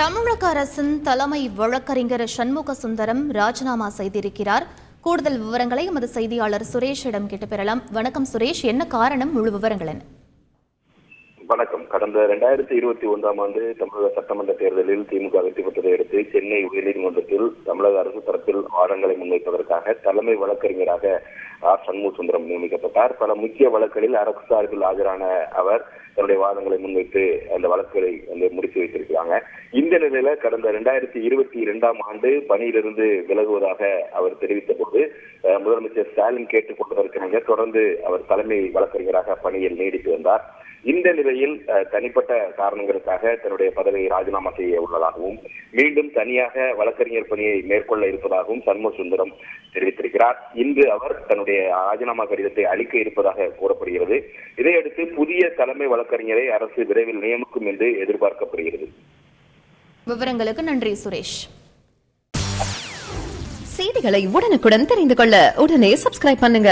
தமிழக அரசின் தலைமை வழக்கறிஞர் சண்முக சுந்தரம் ராஜினாமா செய்திருக்கிறார். கூடுதல் விவரங்களை எமது செய்தியாளர் சுரேஷிடம் கேட்டு பெறலாம். வணக்கம் சுரேஷ் என்ன காரணம்? முழு விவரங்கள் என்ன? வணக்கம். கடந்த இரண்டாயிரத்தி இருபத்தி ஒன்றாம் ஆண்டு தமிழக சட்டமன்ற தேர்தலில் திமுக வெற்றி பெற்றதை அடுத்து சென்னை உயர்நீதிமன்றத்தில் தமிழக அரசு தரப்பில் வாதங்களை முன்வைப்பதற்காக தலைமை வழக்கறிஞராக ஆர். சண்முக சுந்தரம் நியமிக்கப்பட்டார். பல முக்கிய வழக்குகளில் அரசு சார்பில் ஆஜரான அவர் தன்னுடைய வாதங்களை முன்வைத்து அந்த வழக்குகளை வந்து முடித்து வைத்திருக்கிறாங்க. இந்த நிலையில கடந்த இரண்டாயிரத்தி இருபத்தி இரண்டாம் ஆண்டு பணியிலிருந்து விலகுவதாக அவர் தெரிவித்த போது முதலமைச்சர் ஸ்டாலின் கேட்டுக் கொண்டதற்கிணங்க தொடர்ந்து அவர் தலைமை வழக்கறிஞராக பணியில் நீடித்து வந்தார். இந்த நிலையில் தனிப்பட்ட காரணங்களுக்காக தன்னுடைய பதவியை ராஜினாமா செய்ய உள்ளதாகவும் மீண்டும் தனியாக வழக்கறிஞர் பணியை மேற்கொள்ள இருப்பதாகவும் சண்முக சுந்தரம் தெரிவித்திருக்கிறார். இன்று அவர் தன்னுடைய ராஜினாமா கடிதத்தை அளிக்க இருப்பதாக கூறப்படுகிறது. இதையடுத்து புதிய தலைமை வழக்கறிஞரை அரசு விரைவில் நியமிக்கும் என்று எதிர்பார்க்கப்படுகிறது. விவரங்களுக்கு நன்றி சுரேஷ். செய்திகளை உடனுக்குடன் தெரிந்து கொள்ள உடனே சப்ஸ்கிரைப் பண்ணுங்க.